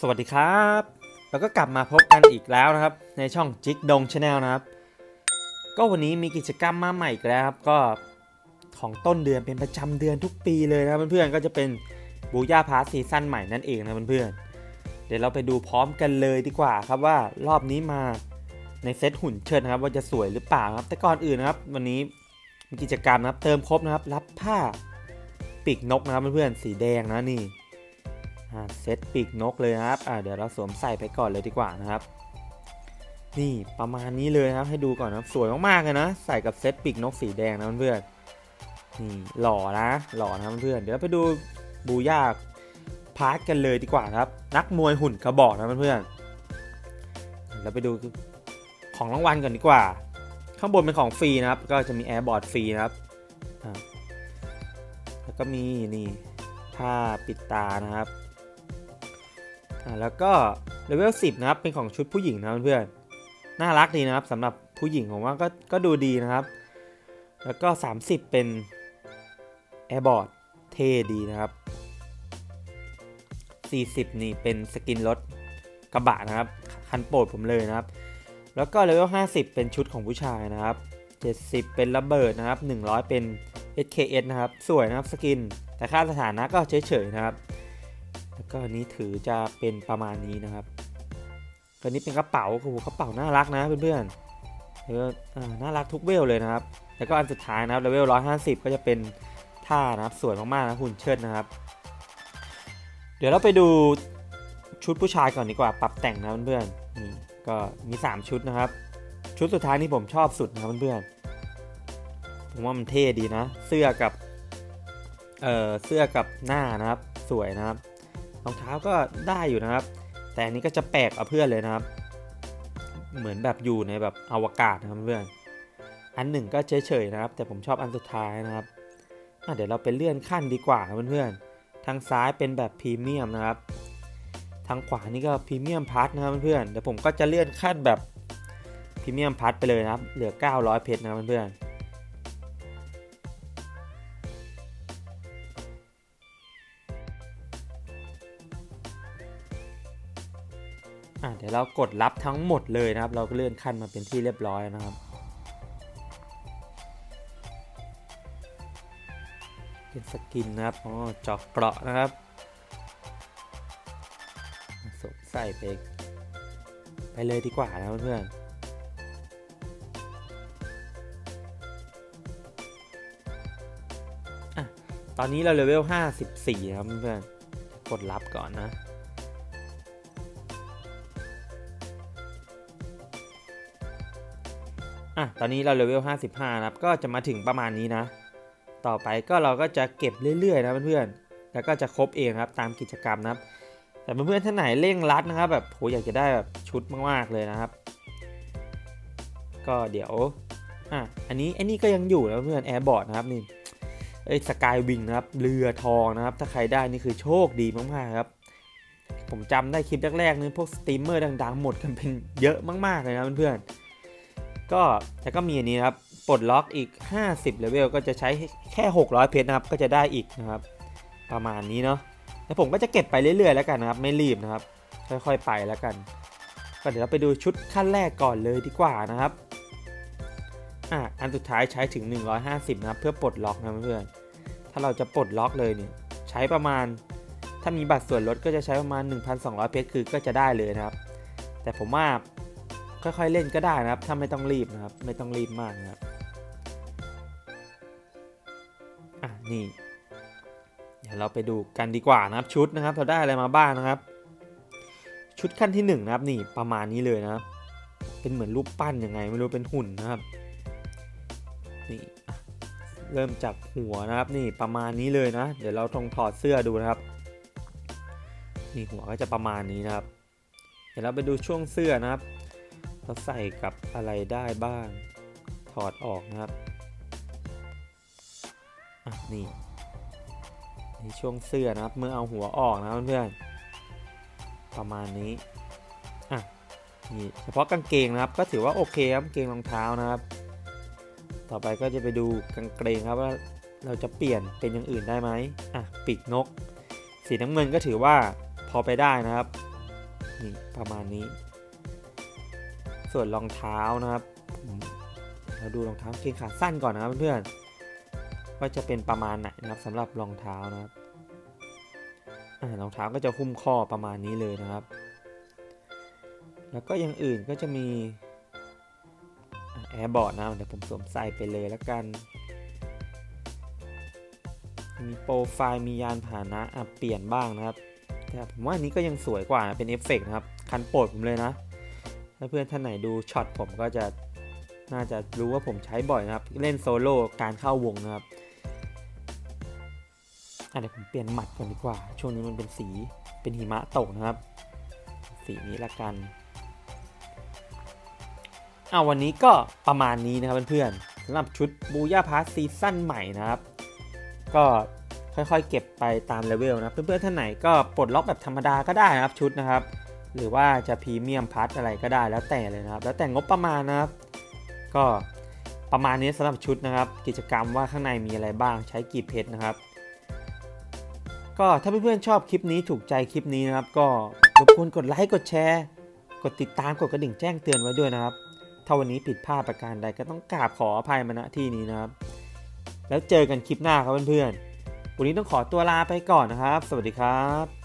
สวัสดีครับ แล้วก็กลับมาพบกันอีกแล้วนะครับ ในช่องจิกดงชาแนลนะครับ ก็วันนี้มีกิจกรรมมาใหม่อีกแล้วครับ ก็ของต้นเดือนเป็นประจำเดือนทุกปีเลยนะครับเพื่อนๆก็จะเป็นบูย่าพาร์ซีซั่นใหม่นั่นเองนะเพื่อนๆเดี๋ยวเราไปดูพร้อมกันเลยดีกว่าครับว่ารอบนี้มาในเซตหุ่นเชิดนะครับ ว่าจะสวยหรือเปล่าครับ แต่ก่อนอื่นนะครับ วันนี้มีกิจกรรมนะครับ เติมครบนะครับ รับผ้าปีกนกนะครับเพื่อนๆสีแดงนะนี่ เซตปีกนกเลยครับอ่าเดี๋ยวเราสวมใส่ไปก่อนเลยดีกว่านะครับ นี่ประมาณนี้เลยครับให้ดูก่อนนะครับสวยมากๆเลยนะ ใส่กับเซตปีกนกสีแดงนะเพื่อนนี่หล่อนะ หล่อนะเพื่อนเดี๋ยวไปดูบูย่าพาร์ทกันเลยดีกว่าครับ นักมวยหุ่นกระบอกนะเพื่อนเราไปดูของรางวัลก่อนดีกว่า ข้างบนเป็นของฟรีนะครับ ก็จะมีแอร์บอร์ดฟรีนะครับแล้วก็มีนี่ผ้าปิดตานะครับ อ่าแล้วก็เลเวล10 นะครับ เป็นของชุดผู้หญิงนะเพื่อนๆน่ารักดีนะครับสำหรับผู้หญิงผมว่าก็ก็ดูดีนะครับ แล้วก็ 30 เป็นแอร์บอร์ดเท่ดีนะครับ 40 นี่เป็นสกินรถกระบะนะครับ คันโปรดผมเลยนะครับ แล้วก็เลเวล50 เป็นชุดของผู้ชายนะครับ 70 เป็นระเบิดนะครับ 100 เป็น SKS นะครับ สวยนะครับสกิน แต่ค่าสถานะก็เฉยๆนะครับ แล้วก็อันนี้ถือจะเป็นประมาณนี้นะครับตัวนี้เป็นกระเป๋าโอ้โหกระเป๋าน่ารักนะเพื่อนๆแล้วก็อ่าน่ารักทุกเวลเลยนะครับ แล้วก็อันสุดท้ายนะครับเลเวล150ก็จะเป็นท่านะครับสวยมากๆนะหุ่นเชิดนะครับ เดี๋ยวเราไปดูชุดผู้ชายก่อนดีกว่าปรับแต่งนะเพื่อนๆนี่ก็มี 3 ชุดนะครับ ชุดสุดท้ายนี่ผมชอบสุดนะครับเพื่อนๆผมว่ามันเท่ดีนะ เสื้อกับเอ่อเสื้อกับหน้านะครับ สวยนะครับ รองเท้าก็ได้อยู่นะครับ แต่อันนี้ก็จะแปลกเอาเพื่อนเลยนะครับ เหมือนแบบอยู่ในแบบอวกาศนะครับเพื่อนอันหนึ่งก็เฉยๆนะครับ แต่ผมชอบอันสุดท้ายนะครับเดี๋ยวเราไปเลื่อนขั้นดีกว่าเพื่อนๆทางซ้ายเป็นแบบพรีเมียมนะครับ ทางขวานี่ก็พรีเมียมพัทนะครับเพื่อนๆเดี๋ยวผมก็จะเลื่อนขั้นแบบพรีเมียมพัทไปเลยนะครับ เหลือ 900 เพชรนะครับเพื่อนๆ เดี๋ยวเรากดรับทั้งหมดเลยนะครับ เราก็เลื่อนขั้นมาเป็นที่เรียบร้อยนะครับเป็นสกินนะครับอ๋อจอกเกราะนะครับสวมใส่ไปไปเลยดีกว่านะเพื่อนตอนนี้เราเลเวล 54 นะครับเพื่อนกดรับก่อนนะ อะตอนนี้เราเลเวล 55นะครับก็จะมาถึงประมาณนี้นะ ต่อไปก็เราก็จะเก็บเรื่อยๆนะเพื่อนๆแล้วก็จะครบเองครับตามกิจกรรมนะครับ แต่เพื่อนๆท่านไหนเร่งรัดนะครับ แบบโหอยากจะได้แบบชุดมากๆเลยนะครับ ก็เดี๋ยวอะอันนี้อันนี้ก็ยังอยู่นะเพื่อนแอร์บอร์ดนะครับนี่เอ้ยสกายวิงนะครับเรือทองนะครับ ถ้าใครได้นี่คือโชคดีมากๆครับ ผมจำได้คลิปแรกๆนี่พวกสตรีมเมอร์ดัง ๆ หมดกันเป็นเยอะมากๆเลยนะเพื่อนๆ ก็แต่ก็มีอันนี้นะครับปลดล็อกอีก 50เลเวลก็จะใช้แค่ 600 เพชรนะครับ ก็จะได้อีกนะครับ ประมาณนี้เนาะแล้วผมก็จะเก็บไปเรื่อยๆแล้วกันนะครับ ไม่รีบนะครับ ค่อยๆไปแล้วกัน ก็เดี๋ยวเราไปดูชุดขั้นแรกก่อนเลยดีกว่านะครับอะอันสุดท้ายใช้ถึง 150 นะครับ เพื่อปลดล็อกนะเพื่อนๆถ้าเราจะปลดล็อกเลยเนี่ยใช้ประมาณ ถ้ามีบัตรส่วนลดก็จะใช้ประมาณ 1,200 เพชรคือก็จะได้เลยนะครับ แต่ผมว่า ค่อยๆเล่นก็ได้นะครับ ถ้าไม่ต้องรีบนะครับ ไม่ต้องรีบมากนะครับ อะนี่ เดี๋ยวเราไปดูกันดีกว่านะครับ ชุดนะครับ เราได้อะไรมาบ้างนะครับ ชุดขั้นที่หนึ่งนะครับนี่ประมาณนี้เลยนะครับ เป็นเหมือนรูปปั้นยังไง ไม่รู้เป็นหุ่นนะครับ นี่เริ่มจากหัวนะครับนี่ประมาณนี้เลยนะ เดี๋ยวเราต้องถอดเสื้อดูนะครับ นี่หัวก็จะประมาณนี้นะครับ เดี๋ยวเราไปดูช่วงเสื้อนะครับ เราใส่กับอะไรได้บ้าง ถอดออกนะครับ อะนี่ในช่วงเสื้อนะครับ เมื่อเอาหัวออกนะเพื่อนๆประมาณนี้ อะนี่เฉพาะกางเกงนะครับ ก็ถือว่าโอเคครับกางเกงรองเท้านะครับ ต่อไปก็จะไปดูกางเกงครับว่าเราจะเปลี่ยนเป็นอย่างอื่นได้ไหมอะปีกนก สีน้ำเงินก็ถือว่าพอไปได้นะครับ นี่ประมาณนี้ ส่วนรองเท้านะครับ เราดูรองเท้าเกงขาสั้นก่อนนะครับเพื่อนๆว่าจะเป็นประมาณไหนนะครับสำหรับรองเท้านะครับรองเท้าก็จะหุ้มข้อประมาณนี้เลยนะครับ แล้วก็อย่างอื่นก็จะมีแอร์บอร์ดนะเดี๋ยวผมสวมใส่ไปเลยแล้วกัน มีโปรไฟล์มียานพาหนะอะเปลี่ยนบ้างนะครับแต่ผมว่าอันนี้ก็ยังสวยกว่านะเป็นเอฟเฟกต์นะครับ คันโปรดผมเลยนะ ถ้าเพื่อนท่านไหนดูช็อตผมก็จะน่าจะรู้ว่าผมใช้บ่อยนะครับ เล่นโซโล่การเข้าวงนะครับอะเดี๋ยวผมเปลี่ยนหมัดก่อนดีกว่า ช่วงนี้มันเป็นสีเป็นหิมะตกนะครับ สีนี้ละกันเอาวันนี้ก็ประมาณนี้นะครับเพื่อนๆสำหรับชุดบูย่าพาร์ซีซั่นใหม่นะครับ ก็ค่อยๆเก็บไปตามเลเวลนะ เพื่อนๆท่านไหนก็ปลดล็อกแบบธรรมดาก็ได้นะครับชุดนะครับ หรือว่าจะพรีเมียมพัทอะไรก็ได้แล้วแต่เลยนะครับ แล้วแต่งบประมาณนะครับ ก็ประมาณนี้สำหรับชุดนะครับ กิจกรรมว่าข้างในมีอะไรบ้างใช้กี่เพชรนะครับ ก็ถ้าเพื่อนๆชอบคลิปนี้ถูกใจคลิปนี้นะครับ ก็รบกวนกดไลค์กดแชร์ กดติดตามกดกระดิ่งแจ้งเตือนไว้ด้วยนะครับ ถ้าวันนี้ผิดพลาดประการใดก็ต้องกราบขออภัยมาณที่นี้นะครับ แล้วเจอกันคลิปหน้าครับเพื่อนๆวันนี้ต้องขอตัวลาไปก่อนนะครับ สวัสดีครับ